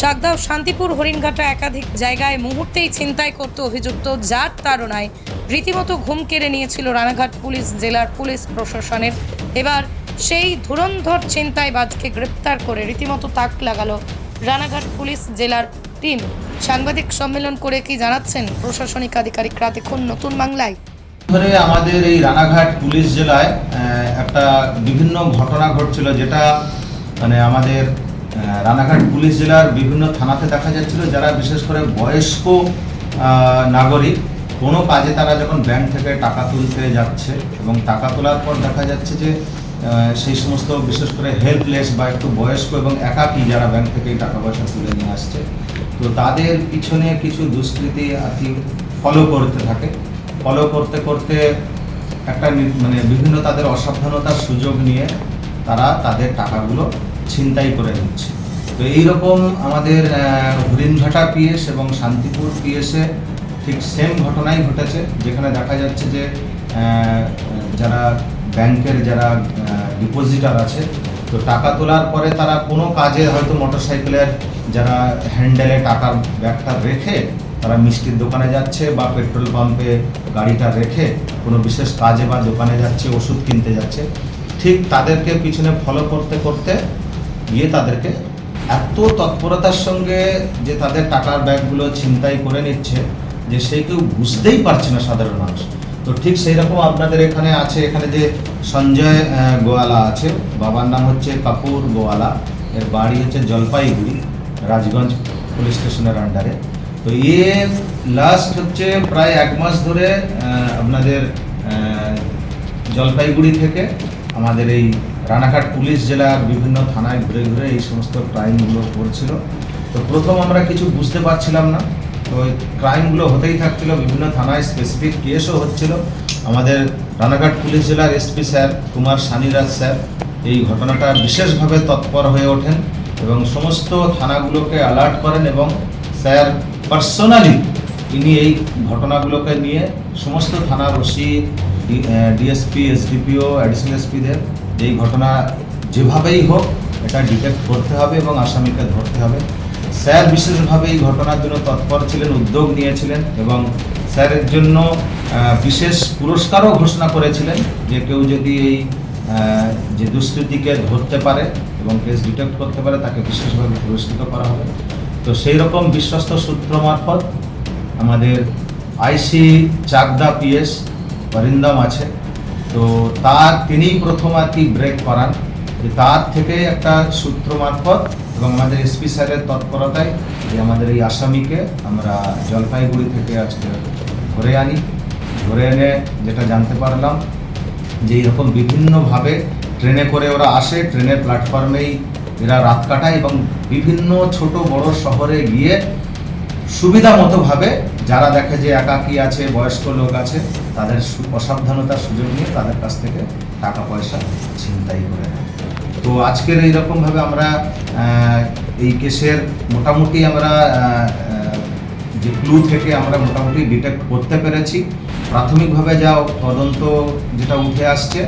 চাকদা ও শান্তিপুর হরিণঘাটা একাধিক জায়গায় মুহূর্তেই ছিনতাই করতে অভিযুক্ত, যার তাড়নায় রীতিমতো ঘুম কেড়ে নিয়েছিল রানাঘাট পুলিশ, জেলার পুলিশ প্রশাসনের। এবার সেই ধুরন্ধর ছিনতাইবাজকে গ্রেপ্তার করে রীতিমতো তাক লাগালো রানাঘাট পুলিশ, জেলার টিম। সাংবাদিক সম্মেলন করে কি জানাচ্ছেন প্রশাসনিক আধিকারিকরা? দেখুন নতুন বাংলায়। ধরে আমাদের এই রানাঘাট পুলিশ জেলায় একটা বিভিন্ন ঘটনা ঘটছিল যেটা মানে আমাদের রানাঘাট পুলিশ জেলার বিভিন্ন থানাতে দেখা যাচ্ছিল যারা বিশেষ করে বয়স্ক নাগরিক। কোনো কাজে তারা যখন ব্যাংক থেকে টাকা তুলতে যাচ্ছে এবং টাকা তোলার পর দেখা যাচ্ছে যে সেই সমস্ত বিশেষ করে হেল্পলেস বা একটু বয়স্ক এবং একাকী যারা ব্যাংক থেকে টাকা পয়সা তুলে নিয়ে আসছে, তো তাদের পিছনে কিছু দুষ্কৃতী আর কি ফলো করতে থাকে। ফলো করতে করতে একটা মানে বিভিন্ন তাদের অসাবধানতার সুযোগ নিয়ে তারা তাদের টাকাগুলো ছিনতাই করে নিচ্ছে। তো এইরকম আমাদের হরিণঘাটা পিএস এবং শান্তিপুর পিএসে ঠিক সেম ঘটনাই ঘটেছে, যেখানে দেখা যাচ্ছে যে যারা ব্যাংকের যারা ডিপোজিটার আছে, তো টাকা তোলার পরে তারা কোনো কাজে হয়তো মোটরসাইকেলের যারা হ্যান্ডেলে টাকার ব্যাগটা রেখে তারা মিষ্টির দোকানে যাচ্ছে বা পেট্রোল পাম্পে গাড়িটা রেখে কোনো বিশেষ কাজে বা দোকানে যাচ্ছে, ওষুধ কিনতে যাচ্ছে, ঠিক তাদেরকে পিছনে ফলো করতে করতে গিয়ে তাদেরকে এত তৎপরতার সঙ্গে যে তাদের টাকার ব্যাগগুলো ছিনতাই করে নিচ্ছে যে সে কেউ বুঝতেই পারছে না সাধারণ মানুষ। তো ঠিক সেই রকম আপনাদের এখানে আছে, এখানে যে সঞ্জয় গোয়ালা আছে, বাবার নাম হচ্ছে কাপুর গোয়ালা, এর বাড়ি হচ্ছে জলপাইগুড়ি, রাজগঞ্জ পুলিশ স্টেশনের আন্ডারে তো ইয়ে লাস্ট হচ্ছে প্রায় এক মাস ধরে আপনাদের জলপাইগুড়ি থেকে আমাদের এই রানাঘাট পুলিশ জেলার বিভিন্ন থানায় ঘুরে ঘুরে এই সমস্ত ক্রাইমগুলো করছিল। তো প্রথম আমরা কিছু বুঝতে পারছিলাম না। তো ওই ক্রাইমগুলো হতেই থাকছিল, বিভিন্ন থানায় স্পেসিফিক কেসও হচ্ছিল। আমাদের রানাঘাট পুলিশ জেলার SP sir Kumar Saniraj sir এই ঘটনাটা বিশেষভাবে তৎপর হয়ে ওঠেন এবং সমস্ত থানাগুলোকে অ্যালার্ট করেন এবং স্যার পার্সোনালি তিনি এই ঘটনাগুলোকে নিয়ে সমস্ত থানার ওসি ডিএসপি এসডিপিও অ্যাডিশনাল এসপিদের এই ঘটনা যেভাবেই হোক, এটা ডিটেক্ট করতে হবে এবং আসামিকে ধরতে হবে। স্যার বিশেষভাবে এই ঘটনার জন্য তৎপর ছিলেন, উদ্যোগ নিয়েছিলেন এবং স্যারের জন্য বিশেষ পুরস্কারও ঘোষণা করেছিলেন যে কেউ যদি এই যে দুষ্কৃতীকে ধরতে পারে এবং কেস ডিটেক্ট করতে পারে, তাকে বিশেষভাবে পুরস্কৃত করা হবে। তো সেই রকম বিশ্বস্ত সূত্র মারফত আমাদের আইসি চাকদা পিএস অরিন্দম আছে। তো তার তিনিই প্রথম আর কি ব্রেক করান যে তার থেকে একটা সূত্র মারফত এবং আমাদের এসপি স্যারের তৎপরতায় যে আমাদের এই আসামিকে আমরা জলপাইগুড়ি থেকে আজকে ধরে আনি। ধরে এনে যেটা জানতে পারলাম যে এইরকম বিভিন্নভাবে ট্রেনে করে ওরা আসে, ট্রেনের প্ল্যাটফর্মেই এরা রাত কাটায় এবং বিভিন্ন ছোট বড় শহরে গিয়ে সুবিধা মতোভাবে যারা দেখে যে একাকী আছে, বয়স্ক লোক আছে, তাদের অসাবধানতার সুযোগ নিয়ে তাদের কাছ থেকে টাকা পয়সা ছিনতাই করে তো আজকের এইরকমভাবে আমরা এই কেসের মোটামুটি আমরা যে ক্লু থেকে আমরা মোটামুটি ডিটেক্ট করতে পেরেছি। প্রাথমিকভাবে যা তদন্ত যেটা উঠে আসছে,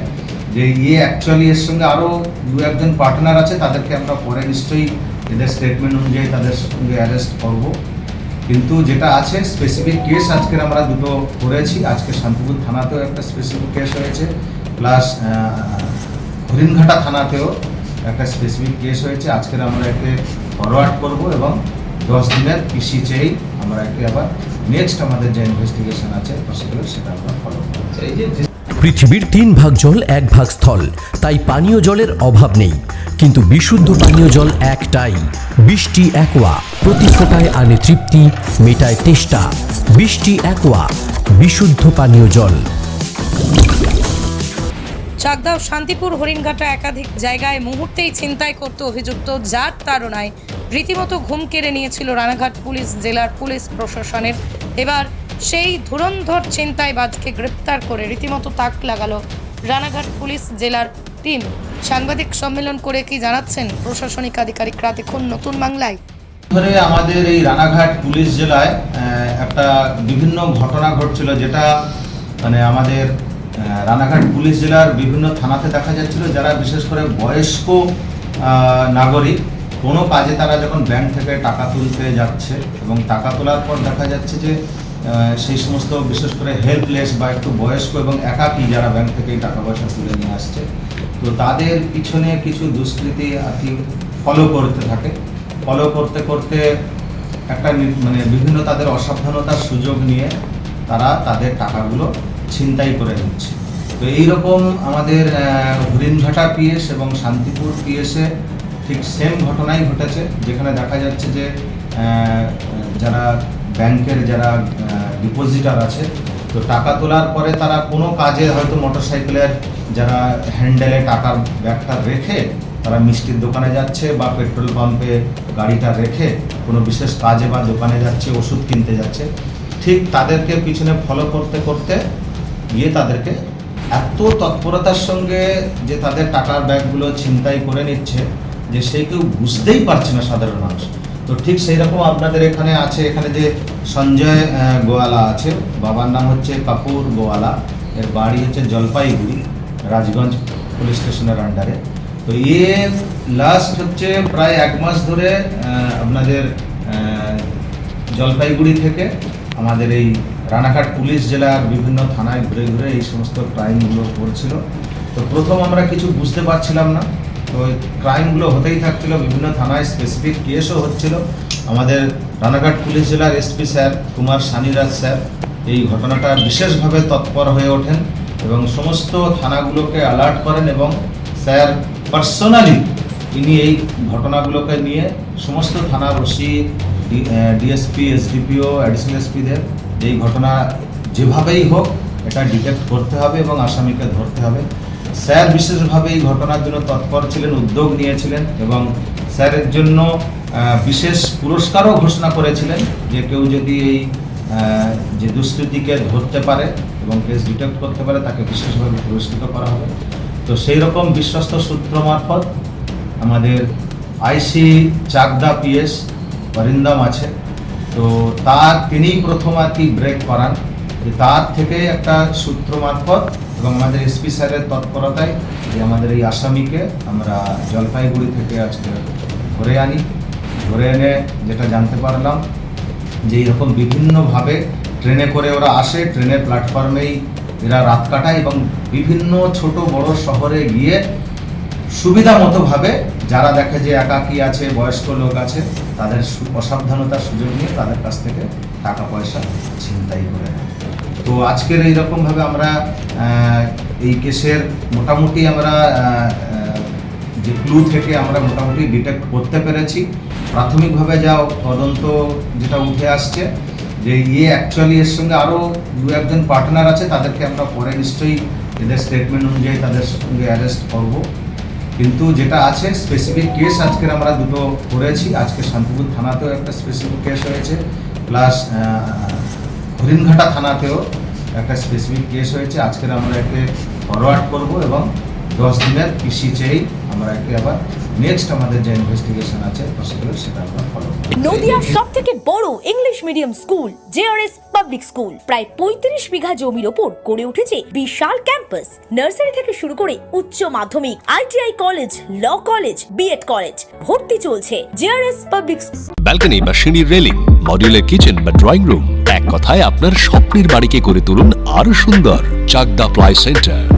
যে ইয়ে অ্যাকচুয়ালি এর সঙ্গে আরও দু একজন পার্টনার আছে, তাদেরকে আমরা পরে নিশ্চয়ই এদের স্টেটমেন্ট অনুযায়ী তাদের সঙ্গে অ্যারেস্ট করব। কিন্তু যেটা আছে স্পেসিফিক কেস আজকের আমরা দুটো করেছি। আজকে শান্তিপুর থানাতেও একটা স্পেসিফিক কেস হয়েছে। প্লাস হরিণঘাটা থানাতেও একটা স্পেসিফিক কেস হয়েছে। আজকের আমরা একে ফরওয়ার্ড করব এবং দশ দিনের পিসি চেয়েই আমরা একে আবার নেক্সট আমাদের যে ইনভেস্টিগেশন আছে প্রসিডিউর সেটা আমরা ফলো করব। পৃথিবীর তিন ভাগ জল এক ভাগ স্থল। তাই পানীয় জলের অভাব নেই। কিন্তু বিশুদ্ধ পানীয় জল একটাই। বৃষ্টি একোয়া, প্রতি ফোটায় আনে তৃপ্তি, মেটায় তেষ্টা। বৃষ্টি একোয়া, বিশুদ্ধ পানীয় জল। চাকদা ও শান্তিপুর হরিণঘাটা একাধিক জায়গায় মুহূর্তেই ছিনতাই করতে অভিযুক্ত যার তাড়নায় রীতিমতো ঘুম কেড়ে নিয়েছিল রানাঘাট পুলিশ, জেলার পুলিশ প্রশাসনের। এবার সেই ধুরন্ধর ছিনতাইবাজকে গ্রেপ্তার করে রীতিমতো তাক লাগালো রানাঘাট পুলিশ জেলার টিম। সাংবাদিক সম্মেলন করে কি জানাচ্ছেন প্রশাসনিক আধিকারিকরা দেখুন নতুন বাংলায়। ধরে আমাদের এই রানাঘাট পুলিশ জেলায় একটা বিভিন্ন ঘটনা ঘটছিল যেটা মানে আমাদের রানাঘাট পুলিশ জেলার বিভিন্ন থানাতে দেখা যাচ্ছিল যারা বিশেষ করে বয়স্ক নাগরিক, কোনো কাজে তারা যখন ব্যাংক থেকে টাকা তুলতে যাচ্ছে এবং টাকা তোলার পর দেখা যাচ্ছে যে সেই সমস্ত, বিশেষ করে হেল্পলেস বা একটু বয়স্ক এবং একাকী যারা ব্যাংক থেকে টাকা পয়সা তুলে নিয়ে আসছে, তো তাদের পিছনে কিছু দুষ্কৃতি আর কি ফলো করতে থাকে। ফলো করতে করতে একটা মানে বিভিন্ন তাদের অসাবধানতার সুযোগ নিয়ে তারা তাদের টাকাগুলো ছিনতাই করে নিচ্ছে। তো এইরকম আমাদের হরিণঘাটা পিএস এবং শান্তিপুর পিএসে ঠিক সেম ঘটনাই ঘটেছে, যেখানে দেখা যাচ্ছে যে যারা ব্যাংকের যারা ডিপোজিটার আছে, তো টাকা তোলার পরে তারা কোনো কাজে হয়তো মোটরসাইকেলের যারা হ্যান্ডেলে টাকার ব্যাগটা রেখে তারা মিষ্টির দোকানে যাচ্ছে বা পেট্রোল পাম্পে গাড়িটা রেখে কোনো বিশেষ কাজে বা দোকানে যাচ্ছে, ওষুধ কিনতে যাচ্ছে, ঠিক তাদেরকে পিছনে ফলো করতে করতে গিয়ে তাদেরকে এত তৎপরতার সঙ্গে যে তাদের টাকার ব্যাগগুলো ছিনতাই করে নিচ্ছে যে সে কেউ বুঝতেই পারছে না সাধারণ মানুষ। তো ঠিক সেই রকম আপনাদের এখানে আছে, এখানে যে সঞ্জয় গোয়ালা আছে, বাবার নাম হচ্ছে কাপুর গোয়ালা, এর বাড়ি হচ্ছে জলপাইগুড়ি, রাজগঞ্জ পুলিশ স্টেশনের আন্ডারে তো ইয়ে লাস্ট হচ্ছে প্রায় এক মাস ধরে আপনাদের জলপাইগুড়ি থেকে আমাদের এই রানাঘাট পুলিশ জেলার বিভিন্ন থানায় ঘুরে ঘুরে এই সমস্ত ক্রাইমগুলো করছিল। তো প্রথম আমরা কিছু বুঝতে পারছিলাম না। তো ক্রাইমগুলো হতেই থাকছিল, বিভিন্ন থানায় স্পেসিফিক কেসও হচ্ছিল। আমাদের রানাঘাট পুলিশ জেলার SP sir, Kumar Saniraj sir, এই ঘটনাটা বিশেষভাবে তৎপর হয়ে ওঠেন এবং সমস্ত থানাগুলোকে অ্যালার্ট করেন এবং স্যার পার্সোনালি তিনি এই ঘটনাগুলোকে নিয়ে সমস্ত থানার ওসি ডিএসপি এসডিপিও অ্যাডিশনাল এসপিদের এই ঘটনা যেভাবেই হোক এটা ডিটেক্ট করতে হবে এবং আসামিকে ধরতে হবে। স্যার বিশেষভাবে এই ঘটনার জন্য তৎপর ছিলেন, উদ্যোগ নিয়েছিলেন এবং স্যারের জন্য বিশেষ পুরস্কারও ঘোষণা করেছিলেন যে কেউ যদি এই যে দুষ্কৃতিকে ধরতে পারে এবং কেস ডিটেক্ট করতে পারে, তাকে বিশেষভাবে পুরস্কৃত করা হবে। তো সেই রকম বিশ্বস্ত সূত্র মারফত আমাদের আইসি চাকদা পিএস অরিন্দম আছে। তো তার তিনিই প্রথম আর কি ব্রেক করান। যে তার থেকে একটা সূত্র মারফত এবং আমাদের এসপি স্যারের তৎপরতায় যে আমাদের এই আসামিকে আমরা জলপাইগুড়ি থেকে আজকে ধরে আনি। ধরে এনে যেটা জানতে পারলাম যে এইরকম বিভিন্নভাবে ট্রেনে করে ওরা আসে, ট্রেনের প্ল্যাটফর্মেই এরা রাত কাটায় এবং বিভিন্ন ছোট বড় শহরে গিয়ে সুবিধা মতোভাবে যারা দেখে যে একাকী আছে, বয়স্ক লোক আছে, তাদের অসাবধানতার সুযোগ নিয়ে তাদের কাছ থেকে টাকা পয়সা ছিনতাই করে নেয়। তো আজকের এইরকমভাবে আমরা এই কেসের মোটামুটি আমরা যে ক্লু থেকে আমরা মোটামুটি ডিটেক্ট করতে পেরেছি। প্রাথমিকভাবে যা তদন্ত যেটা উঠে আসছে, যে ইয়ে অ্যাকচুয়ালি এর সঙ্গে আরও দু একজন পার্টনার আছে, তাদেরকে আমরা পরে নিশ্চয়ই এদের স্টেটমেন্ট অনুযায়ী তাদের সঙ্গে অ্যারেস্ট করব। কিন্তু যেটা আছে স্পেসিফিক কেস আজকের আমরা দুটো করেছি। আজকে শান্তিপুর থানাতেও একটা স্পেসিফিক কেস হয়েছে। প্লাস হরিণঘাটা থানাতেও একটা স্পেসিফিক কেস হয়েছে। আজকের আমরা একে ফরওয়ার্ড করব এবং দশ দিনের পিসি চেয়েই আমরা একে আবার নেক্সট আমাদের যে ইনভেস্টিগেশন আছে পসিবল সেটা আমরা ফলো করব। নদিয়ার সব থেকে বড় English medium school JRS public school প্রায় পঁয়ত্রিশ বিঘা জমির ওপর গড়ে উঠেছে বিশাল ক্যাম্পাস নার্সারি থেকে শুরু করে উচ্চ মাধ্যমিক ITI college law college B Ed college ভর্তি চলছে জেআরএস পাবলিক ব্যালকনি বা সিঁড়ির রেলিং মডিউলার কিচেন বা ড্রয়িং রুম এক কথায় আপনার স্বপ্নের বাড়িকে করে তুলুন আরও সুন্দর Chakdah ply centre